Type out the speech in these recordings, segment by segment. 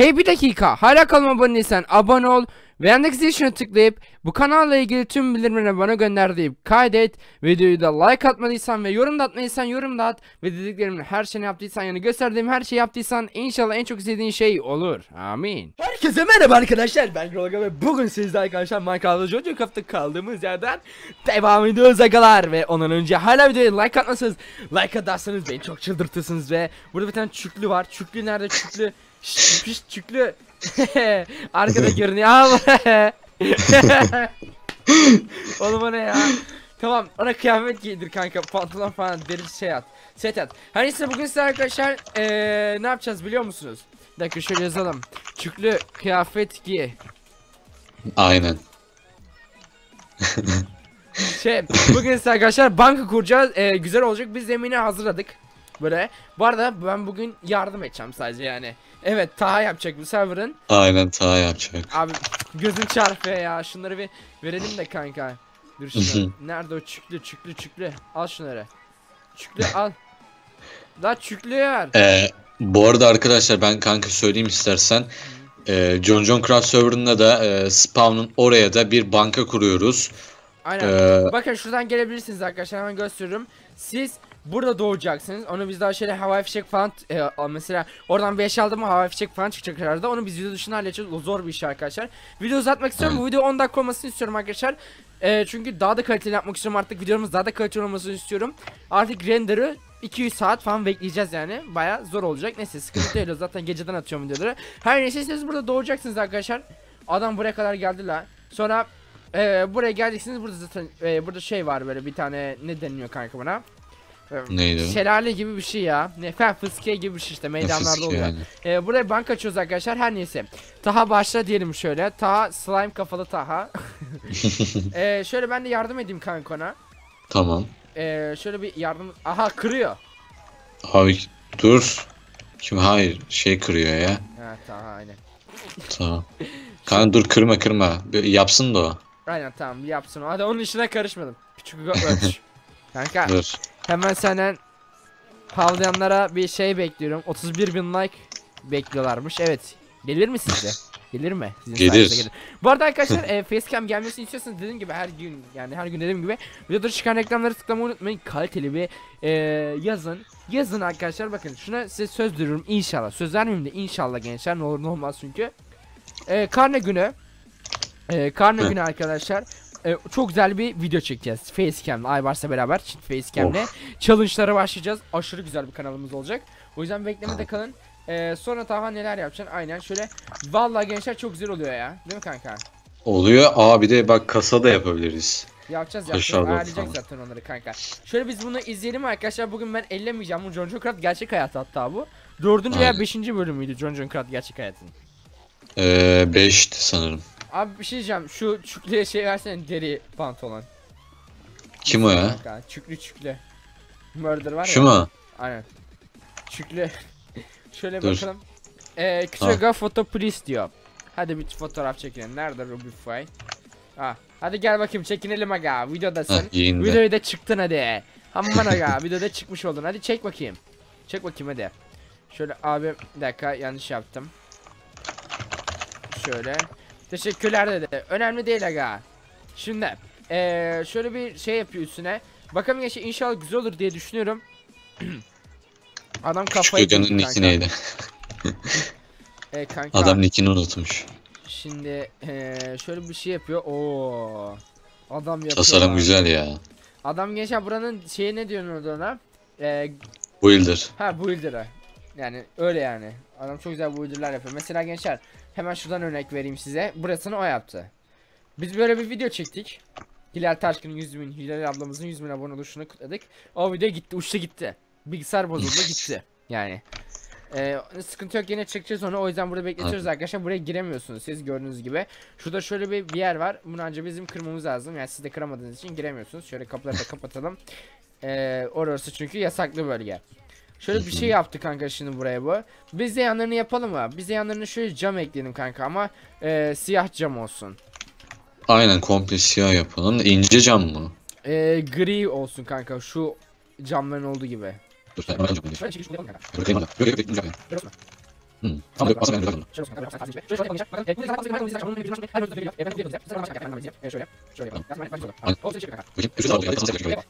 Hey bir dakika. Hala kanalıma abone abone ol. Ve yandaki zil tuşuna tıklayıp bu kanalla ilgili tüm bildirimleri bana gönder deyip kaydet. Videoyu da like atmadıysan ve yorum da atmadıysan yorum da at. Ve dediklerimin her şeyini yaptıysan yani gösterdiğim her şeyi yaptıysan inşallah en çok istediğin şey olur. Amin. Herkese merhaba arkadaşlar. Ben Grolga ve bugün sizle arkadaşlar Minecraft'ta Jojo Craft'ta kaldığımız yerden devam ediyoruz agalar. Ve ondan önce hala videoya like atmasanız like atarsanız beni çok çıldırtırsınız ve burada bir tane çüklü var. Çüklü nerede? Çüklü Şşş piş çüklü arkada görünüyor. Aa, Oğlum o ne ya? Tamam ona kıyafet giydir kanka. Pantolon falan deri şey at. Set at. Her neyse bugün size arkadaşlar eee, ne yapacağız biliyor musunuz? Bir dakika şöyle yazalım. Çüklü kıyafet giy. Aynen. Şey bugün size arkadaşlar banka kuracağız. Eee, güzel olacak. Biz zemini hazırladık Böyle bu arada ben bugün yardım edeceğim sadece yani. Evet Taha yapacak bu server'ın. Aynen ta yapacak. Abi gözün çarpıyor ya. Şunları bir verelim de kanka. Dur şunları. Nerede o? Çüklü çüklü çüklü. Al şunları. Çüklü al. La çüklü ver Ee, bu arada arkadaşlar ben kanka söyleyeyim istersen. Ee, John John Craft serverında da e, spawn'un oraya da bir banka kuruyoruz. Aynen. Ee, Bakın şuradan gelebilirsiniz arkadaşlar. Hemen gösteriyorum. Siz burada doğacaksınız. Onu biz daha şöyle havai fişek falan e, mesela oradan bir eşya aldım mı havai fişek falan çıkacak herhalde. Onu biz video dışında halledeceğiz. O zor bir iş arkadaşlar. Video uzatmak istiyorum. Bu video 10 dakika olmasını istiyorum arkadaşlar. E, Çünkü daha da kaliteli yapmak istiyorum. Artık videomuz daha da kaliteli olmasını istiyorum. Artık render'ı 200 saat falan bekleyeceğiz yani. Baya zor olacak. Neyse sıkıntı değil. Zaten geceden atıyorum videoları. Her neyse siz burada doğacaksınız arkadaşlar. Adam buraya kadar geldi la. Sonra ee, buraya geleceksiniz burada zaten e, burada şey var böyle bir tane ne deniliyor kanka buna? Neydi o? Şelale gibi bir şey ya. Ne fen fıskiye gibi bir şey işte meydanlarda Fıskiye oluyor. yani. Ee, buraya bank açıyoruz arkadaşlar her neyse. Taha başla diyelim şöyle. Taha slime kafalı Taha. ee, şöyle ben de yardım edeyim kanka ona. Tamam. Ee, şöyle bir yardım. Aha kırıyor. Abi dur. Şimdi hayır şey kırıyor ya. Ha Taha aynen. Tamam. Kanka dur kırma kırma. Bir yapsın da o. Aynen tamam yapsın o. Hadi onun işine karışmadım. Küçük ölç. kanka Dur. Hemen senden havlayanlara bir şey bekliyorum. 31 bin like bekliyorlarmış. Evet. Gelir mi sizce? Gelir mi? Sizin Gelir. sayenizde Bu arada arkadaşlar e, facecam gelmesini istiyorsanız dediğim gibi her gün yani her gün dediğim gibi videoda çıkan reklamları tıklamayı unutmayın. Kaliteli bir e, yazın. Yazın arkadaşlar bakın şuna size söz veriyorum inşallah. Söz vermeyeyim de inşallah gençler ne olur ne olmaz çünkü. E, karne günü. E, karne günü arkadaşlar. E, çok güzel bir video çekeceğiz. Facecam'le Aybars'la beraber çift facecam'le challenge'lara başlayacağız. Aşırı güzel bir kanalımız olacak. O yüzden beklemede kalın. Ee, sonra Taha neler yapacaksın? Aynen şöyle. Vallahi gençler çok güzel oluyor ya. Değil mi kanka? Oluyor. Aa bir de bak kasa da yapabiliriz. Yapacağız yapacağız. Ayarlayacak zaten onları kanka. Şöyle biz bunu izleyelim arkadaşlar. Bugün ben ellemeyeceğim. Bu John John Craft gerçek hayat hatta bu. Dördüncü veya beşinci bölümüydü John John Craft gerçek hayatın. Ee, 5'ti sanırım. Abi bir şey diyeceğim. Şu çüklüye şey versene deri pantolon. Kim o ya? Kanka, çüklü çüklü. Murder var Şu ya. mu? Aynen. Çüklü. Şöyle Dur. bakalım. Ee, Küçüga foto please diyor. Hadi bir fotoğraf çekelim. Nerede Ruby Fay? Ah, hadi gel bakayım çekinelim aga. Videodasın. Heh. Videoyu da çıktın hadi. Aman aga videoda çıkmış oldun. Hadi çek bakayım. Çek bakayım hadi. Şöyle abi bir dakika yanlış yaptım. Şöyle. Teşekkürler dedi. Önemli değil aga. Şimdi eee şöyle bir şey yapıyor üstüne. Bakalım ya şey inşallah güzel olur diye düşünüyorum. Adam Küçük kafayı Gökhan'ın buldu nicki kanka. neydi? E, kanka. Adam nickini unutmuş. Şimdi eee, şöyle bir şey yapıyor. Oo. Adam yapıyor. Tasarım lan. güzel ya. Adam gençler buranın şeyi ne diyorsun ona? Eee Builder. Ha builder'ı. Yani öyle yani. Adam çok güzel builder'lar yapıyor. Mesela gençler hemen şuradan örnek vereyim size. Burasını o yaptı. Biz böyle bir video çektik. Hilal Taşkın'ın 100 bin, Hilal ablamızın 100 bin abone oluşunu kutladık. O video gitti, uçtu gitti. Bilgisayar bozuldu gitti. Yani. Ee, sıkıntı yok yine çekeceğiz onu o yüzden burada bekletiyoruz arkadaşlar buraya giremiyorsunuz siz gördüğünüz gibi Şurada şöyle bir, bir yer var bunu ancak bizim kırmamız lazım yani siz de kıramadığınız için giremiyorsunuz şöyle kapıları da kapatalım ee, Orası çünkü yasaklı bölge Şöyle bir şey yaptı kanka şimdi buraya bu. Biz de yanlarını yapalım mı? Biz de yanlarını şöyle cam ekleyelim kanka ama e, siyah cam olsun. Aynen komple siyah yapalım. ince cam mı? E, gri olsun kanka şu camların olduğu gibi. Dur sen hemen cam Şöyle çekiş koyalım kanka. Yok, aslında ben de et. Şöyle yapalım Bakın, bu yüzden zaten bakın, bizden şöyle, bizden şöyle, her bölümde bir video, efendim, bir video, yapacağız. Sonra başka yapalım, e, şöyle, şöyle yapalım. Biraz ben- ben. Aynen. Olsun, şey kanka. Tekrar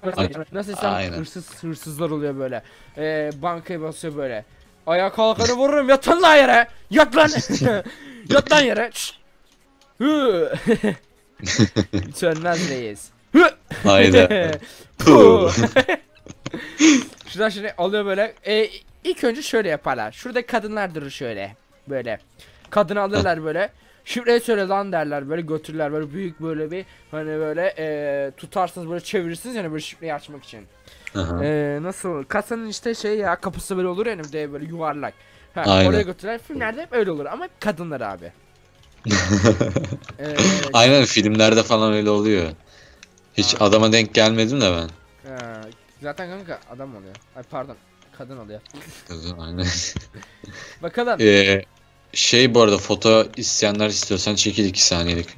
Öyle Aynen. söyleyeyim. Nasıl sen hırsız hırsızlar oluyor böyle. Ee, bankaya basıyor böyle. Ayağa kalkanı vururum yatın lan yere. Yat lan. Yat lan yere. Hı. Sönmez reis. Hı. Haydi. Puh. Şuradan şimdi alıyor böyle. E, ilk önce şöyle yaparlar. Şurada kadınlar durur şöyle. Böyle. Kadını alırlar böyle. Şifreyi söyle lan derler böyle götürürler böyle büyük böyle bir hani böyle e, tutarsınız böyle çevirirsiniz yani böyle şifreyi açmak için. Aha. Ee, nasıl kasanın işte şey ya kapısı böyle olur yani de böyle yuvarlak. Ha, Aynen. oraya götürürler filmlerde hep öyle olur ama kadınlar abi. ee, Aynen filmlerde falan öyle oluyor. Hiç Aa. adama denk gelmedim de ben. ha, zaten kanka adam oluyor. Ay pardon kadın oluyor. Aynen. Bakalım Ee, şey bu arada foto isteyenler istiyorsan çekil 2 saniyelik.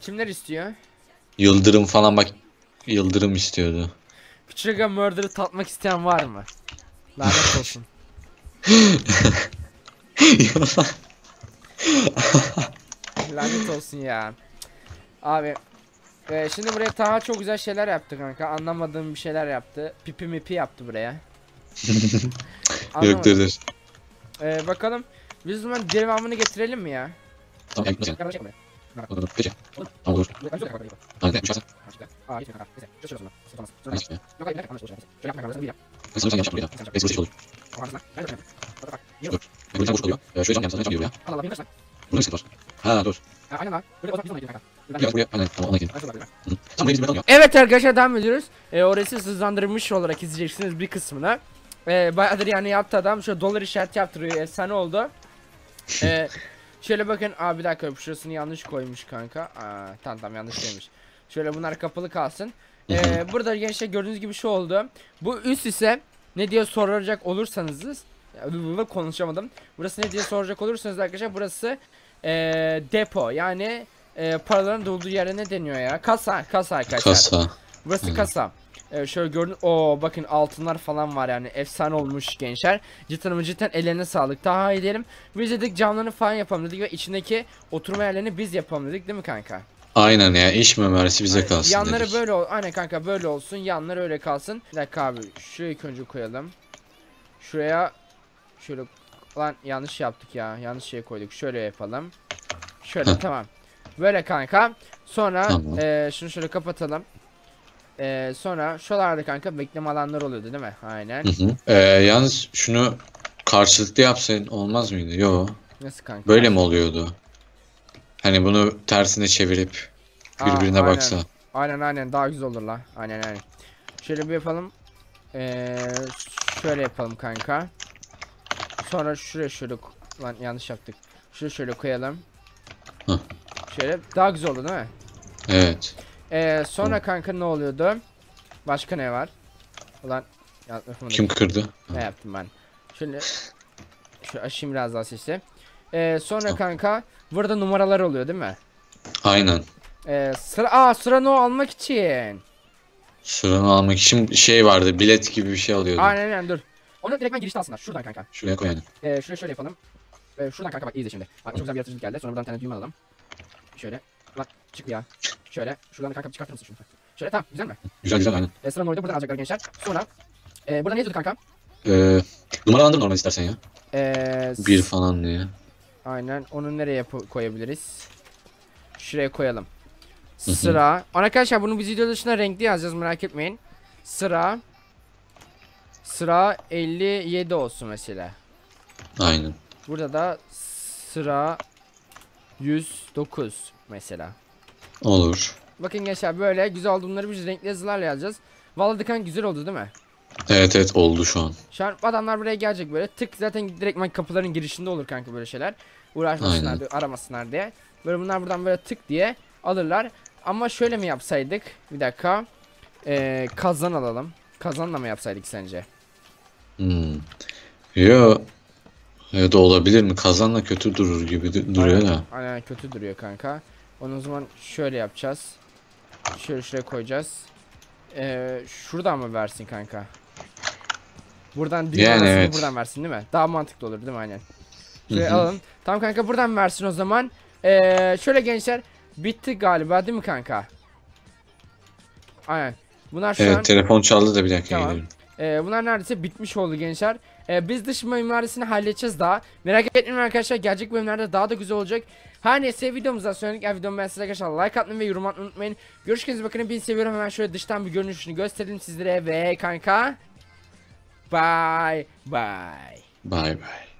kimler istiyor? Yıldırım falan bak Yıldırım istiyordu. Küçük Aga Murder'ı tatmak isteyen var mı? Lanet olsun. Lanet olsun ya. Abi e, şimdi buraya Taha çok güzel şeyler yaptı kanka. Anlamadığım bir şeyler yaptı. Pipi mipi yaptı buraya. Yok dur dur. E, bakalım biz o zaman devamını getirelim mi ya? Tamam Peki. Tamam olur. Aynen yapmışsın. Sana sen yanlış ya. Olur. Hadi? Dur. Boş. Ee, şöyle ya. Burada bir sıkıntı var. Ha dur. Ha, aynen lan. Böyle o zaman biz ona gidelim kanka. Ben- Gel buraya. Aynen tamam ona gidelim. Ben şurada bakıyorum. Hı. Tamam buraya biz bırakalım ya. Evet arkadaşlar devam ediyoruz. E, orası hızlandırılmış olarak izleyeceksiniz bir kısmını. E, bayağıdır yani yaptı adam. Şöyle dolar işareti yaptırıyor. Efsane oldu. E, şöyle bakın. Aa bir dakika şurasını yanlış koymuş kanka. Aa, tamam tamam yanlış demiş. Şöyle bunlar kapalı kalsın. E, burada gençler gördüğünüz gibi şu oldu. Bu üst ise ne diye soracak olursanız konuşamadım. Burası ne diye soracak olursanız arkadaşlar burası e, depo yani e, paraların dolduğu yere ne deniyor ya? Kasa, kasa arkadaşlar. Kasa. Burası Hı. kasa. Evet şöyle gördün. Oo bakın altınlar falan var yani. Efsane olmuş gençler. Cidden ama cidden ellerine sağlık. Daha iyi diyelim. Biz dedik camlarını falan yapalım dedik ve içindeki oturma yerlerini biz yapalım dedik değil mi kanka? Aynen ya iş memarisi bize kalsın Yanları dedik. böyle ol. Aynen kanka böyle olsun. Yanları öyle kalsın. Bir dakika abi. Şurayı önce koyalım. Şuraya şöyle lan yanlış yaptık ya. Yanlış şey koyduk. Şöyle yapalım. Şöyle Heh. tamam. Böyle kanka. Sonra Tamam. eee, şunu şöyle kapatalım. Eee, sonra şuralarda kanka bekleme alanları oluyordu değil mi? Aynen. Hı hı. Ee, yalnız şunu karşılıklı yapsaydın olmaz mıydı? Yo. Nasıl kanka? Böyle mi oluyordu? Hani bunu tersine çevirip Aa, birbirine aynen. baksa. Aynen aynen daha güzel olur la. Aynen aynen. Şöyle bir yapalım. Ee, şöyle yapalım kanka. Sonra şuraya şöyle lan yanlış yaptık. Şuraya şöyle koyalım. Hah. Şöyle daha güzel oldu değil mi? Evet. Ee, sonra kanka ne oluyordu? Başka ne var? Ulan ya, yapamadım. Kim kırdı? Ne yaptım ben? Şöyle şu aşayım biraz daha sesi. Ee, sonra kanka burada numaralar oluyor değil mi? Aynen. Ee, sıra aa sıra no almak için. Sıranı almak için şey vardı. Bilet gibi bir şey alıyordum. Aynen aynen dur. Onu direkt ben girişte alsınlar. Şuradan kanka. Şuraya koy yani. Ee, şuraya şöyle yapalım. Ee, şuradan kanka bak iyi izle şimdi. Bak çok güzel bir yaratıcılık geldi. Sonra buradan tane düğme alalım. Şöyle. Bak çık ya. Şöyle. Şuradan da kanka çıkartır mısın şunu? Şöyle tamam güzel mi? Güzel güzel aynen. Ee, sıra orada buradan alacaklar gençler. Sonra. E, burada ne yazıyordu kanka? Ee, numaralandır normal istersen ya. Ee, Bir falan diye. Aynen. Onu nereye koyabiliriz? Şuraya koyalım. Sıra. Arkadaşlar bunu biz video dışında renkli yazacağız merak etmeyin. Sıra. Sıra 57 olsun mesela. Aynen. Burada da sıra 109 mesela. Olur. Bakın gençler böyle güzel oldu bunları biz renkli yazılarla yazacağız. Vallahi Dıkan güzel oldu değil mi? Evet evet oldu şu an. Şu an adamlar buraya gelecek böyle tık zaten direktman kapıların girişinde olur kanka böyle şeyler. Uğraşmasınlar Aynen. diye, aramasınlar diye. Böyle bunlar buradan böyle tık diye alırlar. Ama şöyle mi yapsaydık? Bir dakika. Ee, kazan alalım. Kazanla mı yapsaydık sence? Hmm. Yo. Ya da olabilir mi? Kazanla kötü durur gibi du- duruyor da. Aynen kötü duruyor kanka. Onu o zaman şöyle yapacağız. Şöyle şuraya koyacağız. Ee, şuradan mı versin kanka? Buradan düğme Yani evet. buradan versin değil mi? Daha mantıklı olur değil mi aynen? Şöyle Hı hı. alalım. Tamam kanka buradan versin o zaman. Ee, şöyle gençler bitti galiba değil mi kanka? Aynen. Bunlar şu an Evet telefon çaldı da bir dakika Tamam. gidelim. Ee, bunlar neredeyse bitmiş oldu gençler. Ee, biz dış mimarisini halledeceğiz daha. Merak etmeyin arkadaşlar gelecek bölümlerde daha da güzel olacak. Her neyse videomuzdan sonraki yani videomu ben arkadaşlar like atmayı ve yorum atmayı unutmayın. Görüşürüz bakın hepinizi seviyorum hemen şöyle dıştan bir görünüşünü gösterelim sizlere ve kanka. Bye bye. Bay bay.